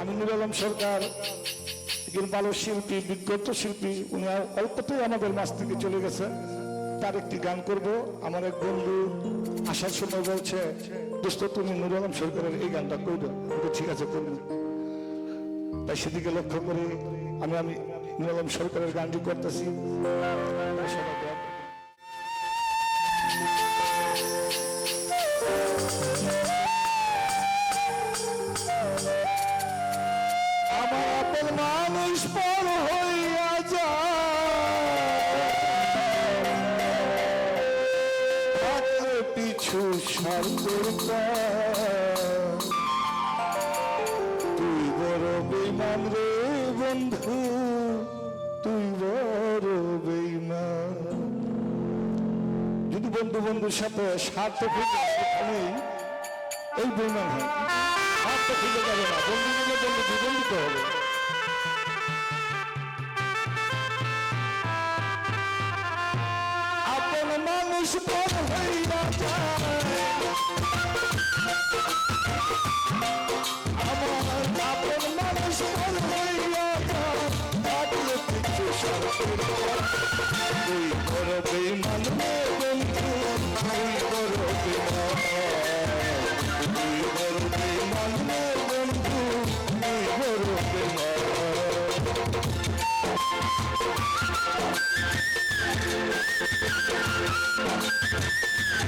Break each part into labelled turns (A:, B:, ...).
A: আমি নুর আলম সরকার, একজন ভালো শিল্পী, বিজ্ঞত শিল্পী, উনি অল্পতেই আমাদের মাছ থেকে চলে গেছে। তার একটি গান করব। আমার এক বন্ধু আসার সময় বলছে, দোস্ত, তুমি নুর আলম সরকারের এই গানটা করবে। ঠিক আছে, করব। তাই সেদিকে লক্ষ্য করে আমি আমি নুর আলম সরকারের গানটি করতেছি। স্বার্থের তুই বড় বেমান রে বন্ধু তুই বড় বেইমান যদি বন্ধু বন্ধুর সাথে স্বার্থ খুঁজে এই বেইমান হয় স্বার্থ খুঁজে যাবে না বন্ধু বন্ধু জীবন দিতে হবে হইয়া যায় আমার আপন মানুষ পর হইয়া থাকলে কিছু সরকার তুই বড় বেমান বন্ধু তুই বেমান তুই বড় বেমান বন্ধু তুই বড় বেমান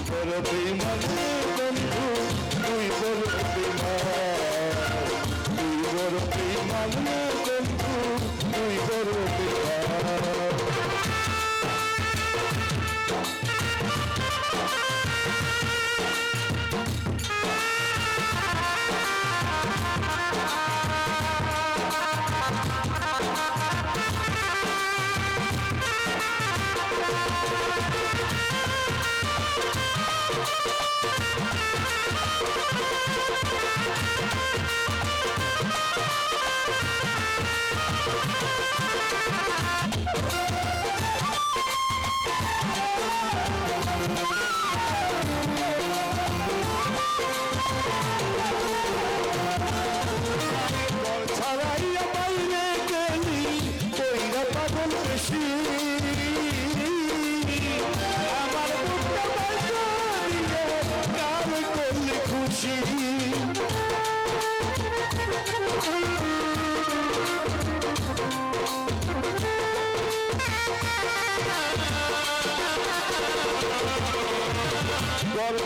A: বড় বেমান রে বন্ধু তুই বড় বেমান তুই বড় বেমান রে বন্ধু তুই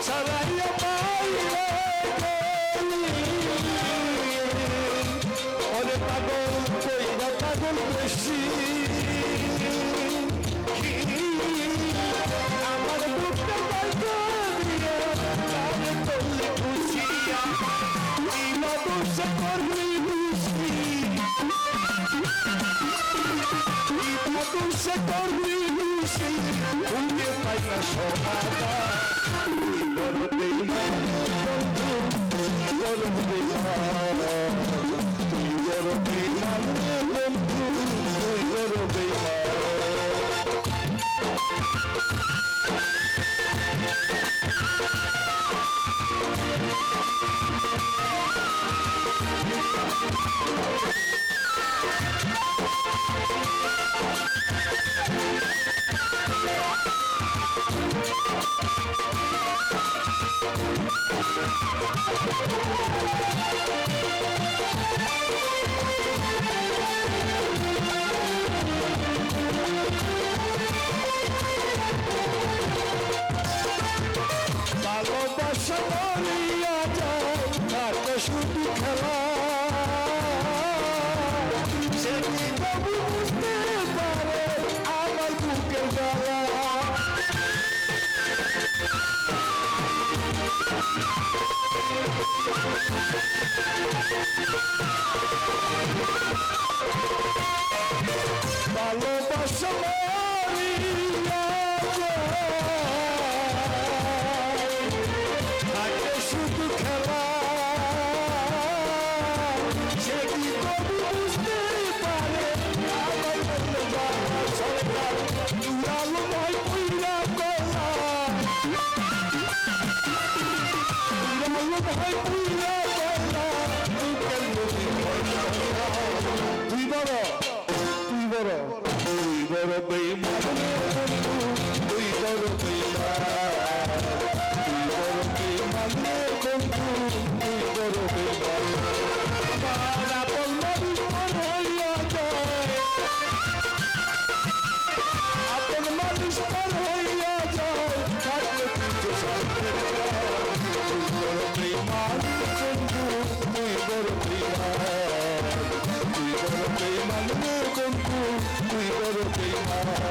A: ছাড়াইয়া গেলি ওরে পাগল কইরা পাগল বেশি আমার বুকটা বাজারিয়ে গান করলে খুশি ইমা দোষে করলি খুশি দোষে করলি খুশি পাইয়া সমাদা বলো বেইমান বলো বেইমান তুই বড় বেইমান বন্ধু তুই বড় বেইমান ভালোবাসা বলিয়া যায় থাকে শুধু খেলা। সেটি বাবু বুঝতে পারে? আমার বুকের গান Chamou! bara bai mu bai bara bai ma bai bara তুই বড়